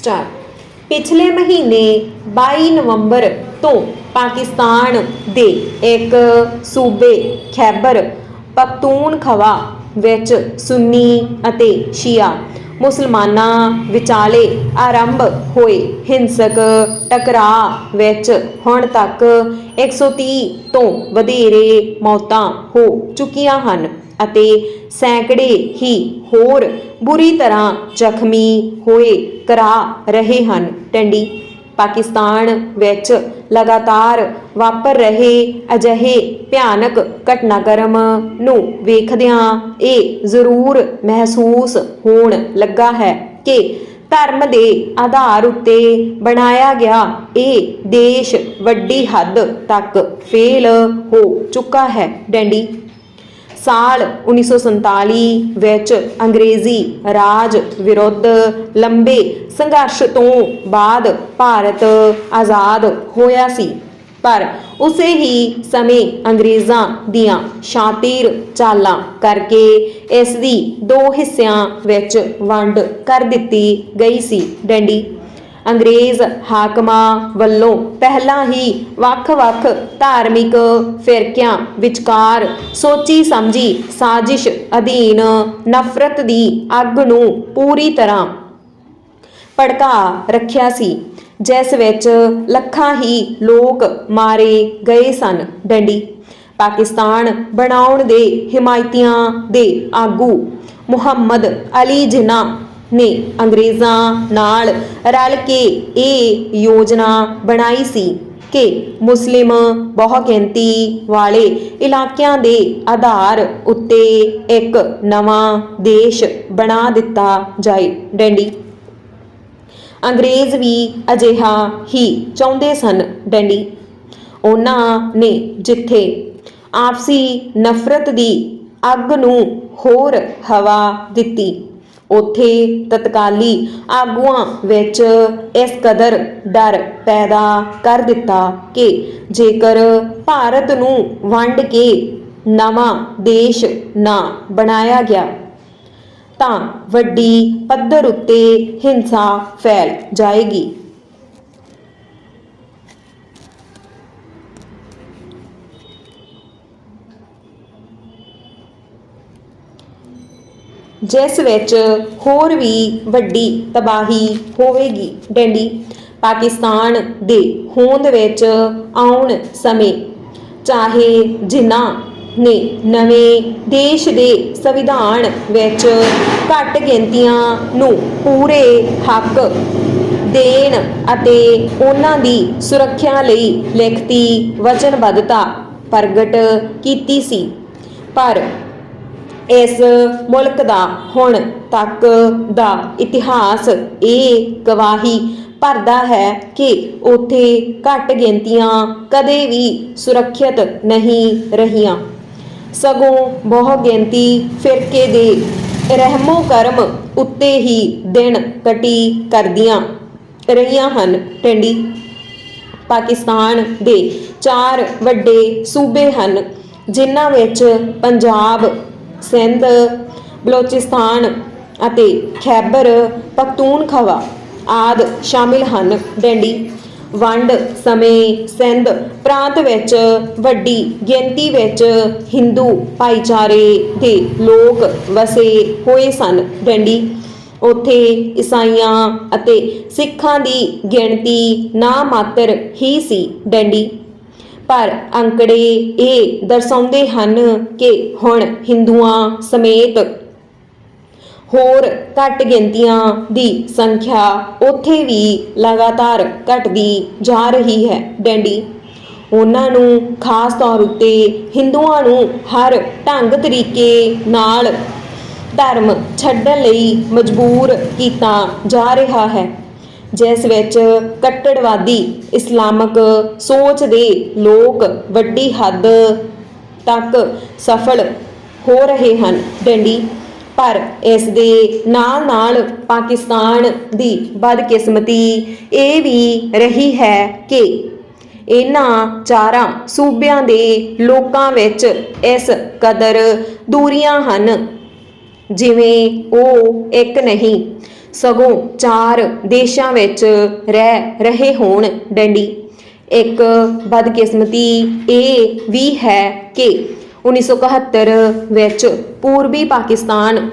Star ਪਿਛਲੇ ਮਹੀਨੇ 22 ਨਵੰਬਰ ਤੋਂ ਪਾਕਿਸਤਾਨ ਦੇ ਇੱਕ ਸੂਬੇ ਖੈਬਰ, ਪਖਤੂਨਖਵਾ ਵਿੱਚ ਸੁੰਨੀ ਅਤੇ ਸ਼ੀਆ ਮੁਸਲਮਾਨਾਂ ਵਿਚਾਲੇ ਆਰੰਭ ਹੋਏ ਹਿੰਸਕ ਟਕਰਾਅ ਵਿੱਚ ਹੁਣ ਤੱਕ 130 ਤੋਂ ਵਧੇਰੇ ਮੌਤਾਂ ਹੋ ਚੁੱਕੀਆਂ ਹਨ। ਅਤੇ ਸੈਂਕੜੇ ਹੀ ਹੋਰ ਬੁਰੀ ਤਰ੍ਹਾਂ ਜ਼ਖਮੀ ਹੋਏ ਕਰਾ ਰਹੇ ਹਨ। ਟੰਡੀ, ਪਾਕਿਸਤਾਨ ਵਿੱਚ ਲਗਾਤਾਰ ਵਾਪਰ ਰਹੇ ਅਜਿਹੇ ਭਿਆਨਕ ਘਟਨਾਕ੍ਰਮ ਨੂੰ ਵੇਖਦਿਆਂ ਇਹ ਜ਼ਰੂਰ ਮਹਿਸੂਸ ਹੋਣ ਲੱਗਾ ਹੈ ਕਿ ਧਰਮ ਦੇ ਆਧਾਰ ਉੱਤੇ ਬਣਾਇਆ ਗਿਆ ਇਹ ਦੇਸ਼ ਵੱਡੀ ਹੱਦ ਤੱਕ ਫੇਲ ਹੋ ਚੁੱਕਾ ਹੈ। ਡੈਂਡੀ ਸਾਲ 1947 ਵਿੱਚ ਅੰਗਰੇਜ਼ੀ ਰਾਜ ਵਿਰੁੱਧ ਲੰਬੇ ਸੰਘਰਸ਼ ਤੋਂ ਬਾਅਦ ਭਾਰਤ ਆਜ਼ਾਦ ਹੋਇਆ ਸੀ। ਪਰ ਉਸੇ ਹੀ ਸਮੇਂ ਅੰਗਰੇਜ਼ਾਂ ਦੀਆਂ ਸ਼ਾਤੀਰ ਚਾਲਾਂ ਕਰਕੇ ਇਸ ਦੀ ਦੋ ਹਿੱਸਿਆਂ ਵਿੱਚ ਵੰਡ ਕਰ ਦਿੱਤੀ ਗਈ ਸੀ। ਡੈਂਡੀ ਅੰਗਰੇਜ਼ ਹਾਕਮਾਂ ਵੱਲੋਂ ਪਹਿਲਾਂ ਹੀ ਵੱਖ-ਵੱਖ ਧਾਰਮਿਕ ਫਿਰਕਿਆਂ ਵਿਚਕਾਰ ਸੋਚੀ ਸਮਝੀ ਸਾਜ਼ਿਸ਼ ਅਧੀਨ ਨਫ਼ਰਤ ਦੀ ਅੱਗ ਨੂੰ ਪੂਰੀ ਤਰ੍ਹਾਂ ਭੜਕਾ ਰੱਖਿਆ ਸੀ, ਜਿਸ ਵਿੱਚ ਲੱਖਾਂ ਹੀ ਲੋਕ ਮਾਰੇ ਗਏ ਸਨ। ਡੰਡੀ, ਪਾਕਿਸਤਾਨ ਬਣਾਉਣ ਦੇ ਹਿਮਾਇਤੀਆਂ ਦੇ ਆਗੂ ਮੁਹੰਮਦ ਅਲੀ ਜਿਨਾ ਨੇ ਅੰਗਰੇਜ਼ਾਂ ਨਾਲ ਰਲ ਕੇ ਇਹ ਯੋਜਨਾ ਬਣਾਈ ਸੀ ਕਿ ਮੁਸਲਿਮ ਬਹੁਗਿਣਤੀ ਵਾਲੇ ਇਲਾਕਿਆਂ ਦੇ ਆਧਾਰ ਉੱਤੇ ਇੱਕ ਨਵਾਂ ਦੇਸ਼ ਬਣਾ ਦਿੱਤਾ ਜਾਏ। ਡੈਂਡੀ। ਅੰਗਰੇਜ਼ ਵੀ ਅਜਿਹਾ ਹੀ ਚਾਹੁੰਦੇ ਸਨ। ਡੈਂਡੀ। ਉਹਨਾਂ ਨੇ ਜਿੱਥੇ ਆਪਸੀ ਨਫ਼ਰਤ ਦੀ ਅੱਗ ਨੂੰ ਹੋਰ ਹਵਾ ਦਿੱਤੀ ਉੱਥੇ ਤਤਕਾਲੀ ਆਗੂਆਂ ਵਿੱਚ ਇਸ ਕਦਰ ਡਰ ਪੈਦਾ ਕਰ ਦਿੱਤਾ ਕਿ ਜੇਕਰ ਭਾਰਤ ਨੂੰ ਵੰਡ ਕੇ ਨਵਾਂ ਦੇਸ਼ ਨਾ ਬਣਾਇਆ ਗਿਆ, ਤਾਂ ਵੱਡੀ ਪੱਧਰ ਉੱਤੇ ਹਿੰਸਾ ਫੈਲ ਜਾਏਗੀ। ਜਿਸ ਵਿੱਚ ਹੋਰ ਵੀ ਵੱਡੀ ਤਬਾਹੀ ਹੋਵੇਗੀ। ਡੰਡੀ, ਪਾਕਿਸਤਾਨ ਦੇ ਹੋਂਦ ਵਿੱਚ ਆਉਣ ਸਮੇਂ ਚਾਹੇ ਜਿਨ੍ਹਾਂ ਨੇ ਨਵੇਂ ਦੇਸ਼ ਦੇ ਸੰਵਿਧਾਨ ਵਿੱਚ ਘੱਟ ਗਿਣਤੀਆਂ ਨੂੰ ਪੂਰੇ ਹੱਕ ਦੇਣ ਅਤੇ ਉਹਨਾਂ ਦੀ ਸੁਰੱਖਿਆ ਲਈ ਲਿਖਤੀ ਵਚਨਬੱਧਤਾ ਪ੍ਰਗਟ ਕੀਤੀ ਸੀ। ਪਰ ਇਸ ਮੁਲਕ ਦਾ ਹੁਣ ਤੱਕ ਦਾ ਇਤਿਹਾਸ ਇਹ ਗਵਾਹੀ ਭਰਦਾ ਹੈ ਕਿ ਉੱਥੇ ਘੱਟ ਗਿਣਤੀਆਂ ਕਦੇ ਵੀ ਸੁਰੱਖਿਅਤ ਨਹੀਂ ਰਹੀਆਂ। ਸਗੋਂ ਬਹੁ ਗਿਣਤੀ ਫਿਰਕੇ ਦੇ ਰਹਿਮੋ ਕਰਮ ਉੱਤੇ ਹੀ ਦਿਨ ਕਟੀ ਕਰਦੀਆਂ ਰਹੀਆਂ ਹਨ। ਟੰਡੀ, ਪਾਕਿਸਤਾਨ ਦੇ ਚਾਰ ਵੱਡੇ ਸੂਬੇ ਹਨ, ਜਿਨ੍ਹਾਂ ਵਿੱਚ ਪੰਜਾਬ ਸਿੰਧ, ਬਲੋਚਿਸਤਾਨ ਅਤੇ ਖੈਬਰ, ਪਖਤੂਨਖਵਾ ਆਦ ਸ਼ਾਮਿਲ ਹਨ। ਡੈਂਡੀ, ਵੰਡ ਸਮੇਂ ਸਿੰਧ ਪ੍ਰਾਂਤ ਵਿੱਚ ਵੱਡੀ ਗਿਣਤੀ ਵਿੱਚ ਹਿੰਦੂ ਭਾਈਚਾਰੇ ਦੇ ਲੋਕ ਵਸੇ ਹੋਏ ਸਨ। ਡੈਂਡੀ, ਉੱਥੇ ਈਸਾਈਆਂ ਅਤੇ ਸਿੱਖਾਂ ਦੀ ਗਿਣਤੀ ਨਾ ਮਾਤਰ ਹੀ ਸੀ। ਡੈਂਡੀ ਪਰ ਅੰਕੜੇ ਇਹ ਦਰਸਾਉਂਦੇ ਹਨ ਕਿ ਹੁਣ ਹਿੰਦੂਆਂ ਸਮੇਤ ਹੋਰ ਘੱਟ ਗਿਣਤੀਆਂ ਦੀ ਸੰਖਿਆ ਉੱਥੇ ਵੀ ਲਗਾਤਾਰ ਘਟਦੀ ਜਾ ਰਹੀ ਹੈ। ਡੈਂਡੀ, ਉਹਨਾਂ ਨੂੰ ਖਾਸ ਤੌਰ ਉੱਤੇ ਹਿੰਦੂਆਂ ਨੂੰ ਹਰ ਢੰਗ ਤਰੀਕੇ ਨਾਲ ਧਰਮ ਛੱਡਣ ਲਈ ਮਜਬੂਰ ਕੀਤਾ ਜਾ ਰਿਹਾ ਹੈ। ਜਿਸ ਵਿੱਚ ਕੱਟੜਵਾਦੀ ਇਸਲਾਮਕ ਸੋਚ ਦੇ ਲੋਕ ਵੱਡੀ ਹੱਦ ਤੱਕ ਸਫਲ ਹੋ ਰਹੇ ਹਨ ਡੰਡੀ। ਪਰ ਇਸ ਦੇ ਨਾਲ ਨਾਲ ਪਾਕਿਸਤਾਨ ਦੀ ਬਦਕਿਸਮਤੀ ਇਹ ਵੀ ਰਹੀ ਹੈ ਕਿ ਇਹਨਾਂ ਚਾਰਾਂ ਸੂਬਿਆਂ ਦੇ ਲੋਕਾਂ ਵਿੱਚ ਇਸ ਕਦਰ ਦੂਰੀਆਂ ਹਨ। ਜਿਵੇਂ ਉਹ ਇੱਕ ਨਹੀਂ ਸਗੋਂ ਚਾਰ ਦੇਸ਼ਾਂ ਵਿੱਚ ਰਹਿ ਰਹੇ ਹੋਣ, ਡੈਂਡੀ। ਇੱਕ ਬਦਕਿਸਮਤੀ ਇਹ ਵੀ ਹੈ ਕਿ 1971 ਵਿੱਚ ਪੂਰਬੀ ਪਾਕਿਸਤਾਨ